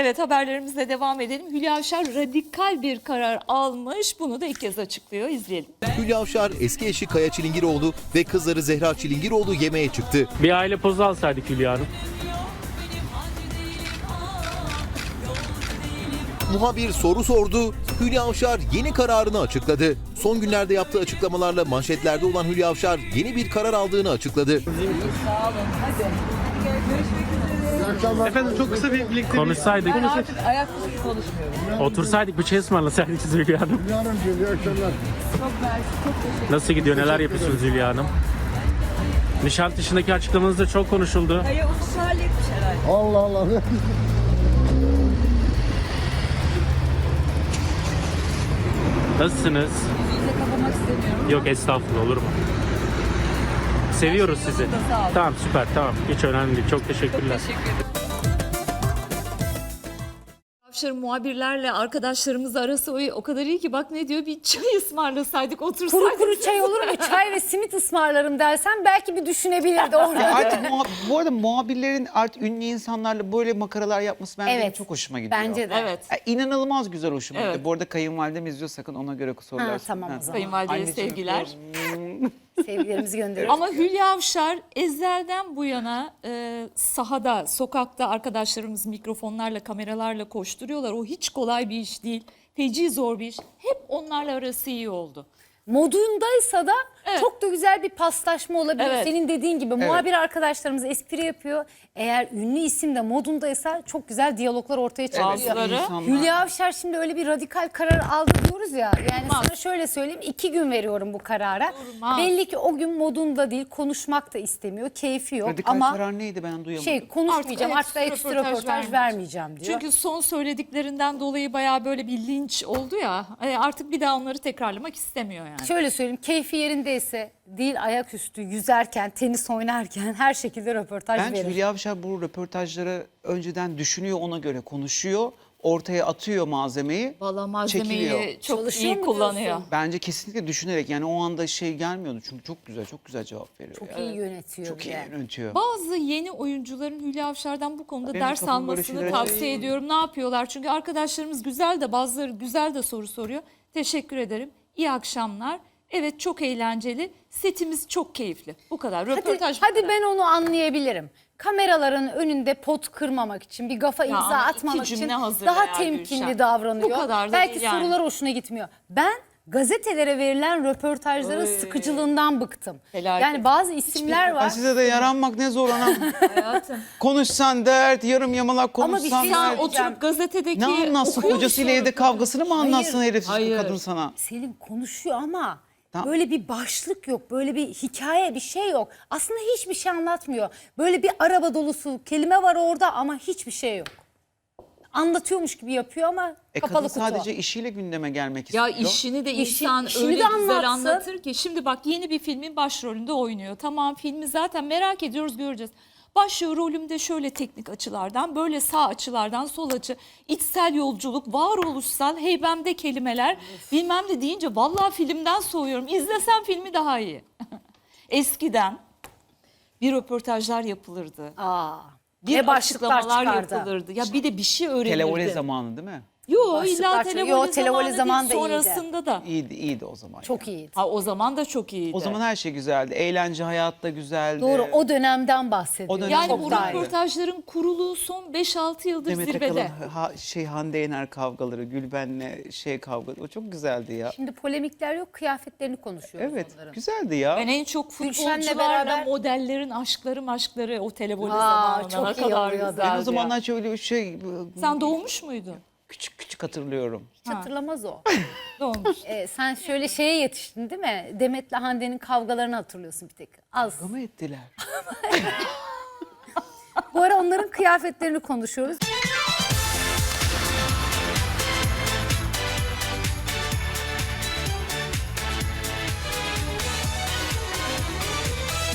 Evet haberlerimizle devam edelim. Hülya Avşar radikal bir karar almış. Bunu da ilk kez açıklıyor. İzleyelim. Hülya Avşar eski eşi Kaya Çilingiroğlu ve kızları Zehra Çilingiroğlu yemeğe çıktı. Bir aile pozu alsaydık Hülya Hanım. Muhabir soru sordu. Hülya Avşar yeni kararını açıkladı. Son günlerde yaptığı açıklamalarla manşetlerde olan Hülya Avşar yeni bir karar aldığını açıkladı. Efendim çok kısa bir birlikte Konuşsaydık, Artık ayaküstü konuşmuyorum. otursaydık bir çay ısmarlasaydık siz Hülya Hanım. Hanımcığım iyi akşamlar. Çok mersi, çok teşekkür Nasıl gidiyor, neler yapıyorsunuz Hülya Hanım? Nişantışı'ndaki açıklamanız da çok konuşuldu. Ufuk halletmiş herhalde. Allah Allah. Nasılsınız? Yüzüne kapamak istemiyorum. Yok estağfurullah olur mu? Seviyoruz sizi. yolunda, sağ olun. Tamam süper tamam. Hiç önemli değil. Çok teşekkürler. Teşekkür ederim. Avşar'ın muhabirlerle arkadaşlarımız arası o, o kadar iyi ki bak ne diyor bir çay ısmarlasaydık otursaydık. Kuru kuru çay olur mu? Çay ve simit ısmarlarım dersen belki bir düşünebilirdi orada. Artık bu arada muhabirlerin artık ünlü insanlarla böyle makaralar yapması ben benim Evet. çok hoşuma gidiyor. Bence de. Evet. Ya, İnanılmaz güzel hoşuma Evet. gidiyor. Bu arada kayınvalidem izliyor sakın ona göre sorular Ha, tamam o zaman. Kayınvalideye sevgiler. Sevgilerimizi gönderiyoruz. Ama Hülya Avşar ezelden bu yana e, sahada, sokakta arkadaşlarımız mikrofonlarla, kameralarla koşturuyorlar. O hiç kolay bir iş değil. Feci zor bir iş. Hep onlarla arası iyi oldu. Modundaysa da Evet. çok da güzel bir paslaşma olabilir. Evet. Senin dediğin gibi muhabir arkadaşlarımız espri yapıyor. Eğer ünlü isim de modundaysa çok güzel diyaloglar ortaya çıkıyor. İnsanlar- Hülya Avşar şimdi öyle bir radikal karar aldı diyoruz ya. Yani Durmaz. sana şöyle söyleyeyim iki gün veriyorum bu karara. Durmaz. Belli ki o gün modunda değil konuşmak da istemiyor. Keyfi yok Radikal ama karar neydi ben duyamadım. şey konuşmayacağım Artık artık, ekstra röportaj röportaj, vermeyeceğim diyor. Çünkü son söylediklerinden dolayı bayağı böyle bir linç oldu ya. E, artık bir daha onları tekrarlamak istemiyor yani. Şöyle söyleyeyim keyfi yerindeyse değil ayaküstü yüzerken tenis oynarken her şekilde röportaj Bence verir. Hülya Avşar bu röportajları önceden düşünüyor ona göre konuşuyor. Ortaya atıyor malzemeyi. Valla malzemeyi çekiliyor. çok Çalışıyor iyi kullanıyor. diyorsun? Bence kesinlikle düşünerek yani o anda şey gelmiyordu çünkü çok güzel çok güzel cevap veriyor. Çok yani. iyi yönetiyor Çok bir iyi yönetiyor. Bazı yeni oyuncuların Hülya Avşar'dan bu konuda Benim ders almasını tavsiye ediyorum. Ne yapıyorlar? Çünkü arkadaşlarımız güzel de bazıları güzel de soru soruyor. Teşekkür ederim. İyi akşamlar. Evet çok eğlenceli. Setimiz çok keyifli. Bu kadar. Hadi, Röportaj bu hadi kadar. ben onu anlayabilirim. Kameraların önünde pot kırmamak için, bir gafa imza ama iki atmamak cümle için hazırla daha ya temkinli Gülşen. davranıyor. Bu kadar da Belki değil yani. sorular hoşuna gitmiyor. Ben gazetelere verilen röportajların sıkıcılığından bıktım. Felaket. Yani bazı isimler Ya var. size de yaranmak ne zor anam. Hayatım. Konuşsan dert, yarım yamalak Ama bir konuşsan şey dert. oturup gazetedeki Ne anlatsın kocasıyla evde kavgasını mı anlatsın herif hayır. kadın sana? Selim konuşuyor ama Tamam. böyle bir başlık yok, böyle bir hikaye bir şey yok. Aslında hiçbir şey anlatmıyor. Böyle bir araba dolusu kelime var orada ama hiçbir şey yok. Anlatıyormuş gibi yapıyor ama E kapalı kadın kutu. sadece işiyle gündeme gelmek Ya istiyor. işini de İşi- insan işini öyle de güzel anlatsın. anlatır ki. Şimdi bak yeni bir filmin başrolünde oynuyor. Tamam filmi zaten merak ediyoruz göreceğiz. Başrolümde şöyle teknik açılardan, böyle sağ açılardan, sol açı, içsel yolculuk, varoluşsal, heybemde kelimeler, bilmem ne deyince vallahi filmden soğuyorum. İzlesem filmi daha iyi. Eskiden bir röportajlar yapılırdı. Aa, Bir ne başlıklar açıklamalar çıkardı. yapılırdı. Ya bir de bir şey öğrenirdi. Televole zamanı değil mi? Yo Başlıklar illa çıkıyor. televole, Yo, televole zamanı değil, iyiydi. sonrasında da. İyiydi, iyiydi o zaman. Çok ya. iyiydi. Ha, o zaman da çok iyiydi. O zaman her şey güzeldi. Eğlence hayatta güzeldi. Doğru o dönemden bahsediyor. O dönem yani çok bu daha iyi. röportajların kuruluğu son 5-6 yıldır Demet zirvede. Akalın ha, şey Hande Yener kavgaları, Gülben'le şey kavgaları. O çok güzeldi ya. Şimdi polemikler yok kıyafetlerini konuşuyoruz Evet, onların. güzeldi ya. Ben en çok Gülşen'le futbolcularla beraber- modellerin aşkları maşkları o televole Aa, zamanına çok ne iyi kadar oluyordu. güzeldi. Ben o ya. zamanlar şöyle şey Sen doğmuş muydun? Küçük küçük hatırlıyorum. Hiç hatırlamaz o. Doğmuş. Ee, sen şöyle şeye yetiştin değil mi? Demet'le Hande'nin kavgalarını hatırlıyorsun bir tek. Az. Kavga mı ettiler? Bu ara onların kıyafetlerini konuşuyoruz.